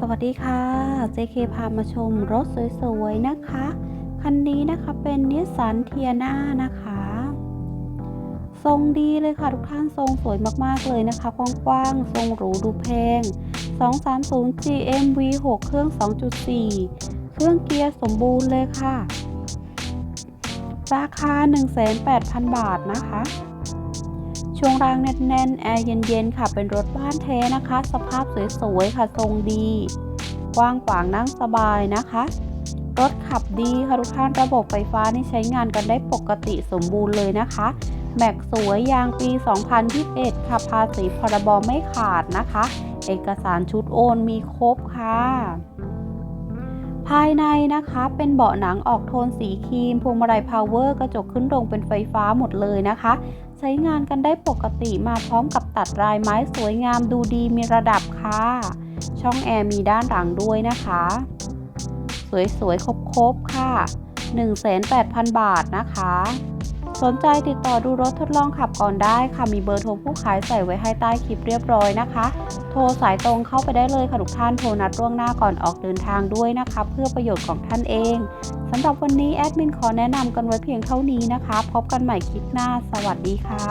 สวัสดีค่ะ JK พามาชมรถสวยๆนะคะ คันนี้นะคะเป็นนิสสันเทียนานะคะ ทรงดีเลยค่ะทุกท่านทรงสวยมากๆเลยนะคะ กว้างๆ ทรงหรูดูแพง 230 GM V6 เครื่อง 2.4 เครื่องเกียร์สมบูรณ์เลยค่ะ ราคา 1,800,000 บาทนะคะ ช่วงรางแน่นๆ แอร์เย็นๆ ค่ะ เป็นรถบ้านแท้นะคะ สภาพสวยๆ ค่ะ ทรงดี กว้างขวางนั่งสบายนะคะ รถขับดีค่ะทุกท่าน ระบบไฟฟ้านี่ใช้งานกันได้ปกติสมบูรณ์เลยนะคะ แม็กสวยยางปี 2021 ค่ะ ภาษีพรบไม่ขาดนะคะ เอกสารชุดโอนมีครบค่ะ ภายในนะคะเป็นเบาะหนังออกโทนสีครีมพวงมาลัยพาวเวอร์กระจกขึ้นลงเป็นไฟฟ้าหมดเลยนะคะ ใช้งานกันได้ปกติมาพร้อมกับตัดลายไม้สวยงามดูดีมีระดับค่ะ ช่องแอร์มีด้านหลังด้วยนะคะ สวยๆครบๆค่ะ 1,800,000 บาทนะคะ สนใจติดต่อดูรถทดลองขับก่อนได้ค่ะ มีเบอร์โทรผู้ขายใส่ไว้ให้ใต้คลิปเรียบร้อยนะคะ โทรสายตรงเข้าไปได้เลยค่ะทุกท่าน โทรนัดล่วงหน้าก่อนออกเดินทางด้วยนะคะ เพื่อประโยชน์ของท่านเองสำหรับวันนี้แอดมินขอแนะนำกันไว้เพียงเท่านี้นะคะ พบกันใหม่คลิปหน้า สวัสดีค่ะ